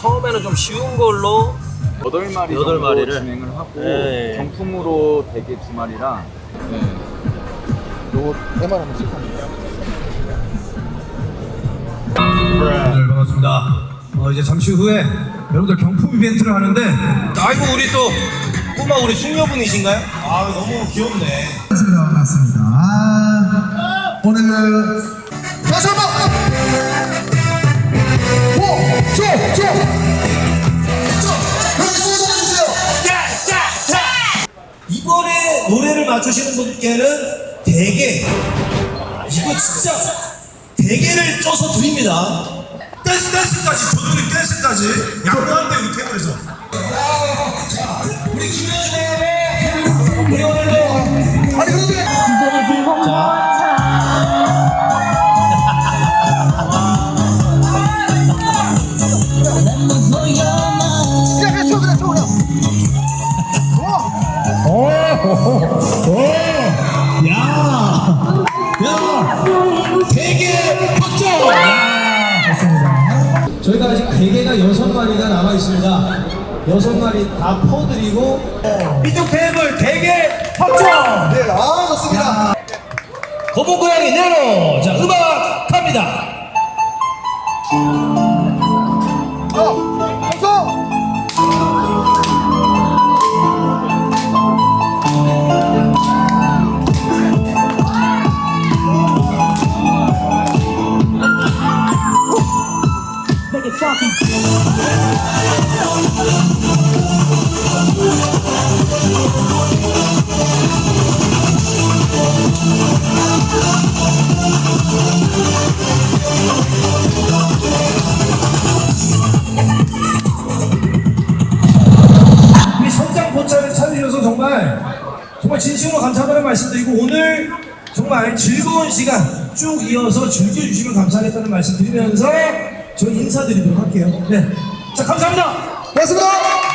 처음에는 좀 쉬운 걸로 여덟 마리 여덟 정도 마리를? 진행을 하고 네. 경품으로 대게 두 마리랑 요거 MR 한번 씩 합니다. 네, 반갑습니다. 어, 이제 잠시 후에 여러분들 경품 이벤트를 하는데 아이고 우리 또 꼬마 우리 숙녀분이신가요? 아 너무 귀엽네 반갑습니다. 반갑습니다. 아, 오늘 다시 한 번! 오! 조! 조! 조! 노래를 맞추시는 분께는 대게 이거 진짜 대게를 쪄서 드립니다. 댄스 댄스까지 저녁에 댄스까지. 양보한대 우리 테이블에서. 우리 김현 대게 확정 저희가 아직 대게가 여섯 마리가 남아 있습니다. 여섯 마리 다 퍼드리고 이쪽 테이블 대게 확정! 네 아 좋습니다. 거북 고양이 네로. 자 음악 갑니다 우리 성장 포차를 찾으셔서 정말 진심으로 감사하다는 말씀드리고 오늘 정말 즐거운 시간 쭉 이어서 즐겨주시면 감사하겠다는 말씀 드리면서 저희 인사드리도록 할게요. 네. 자, 감사합니다. 고맙습니다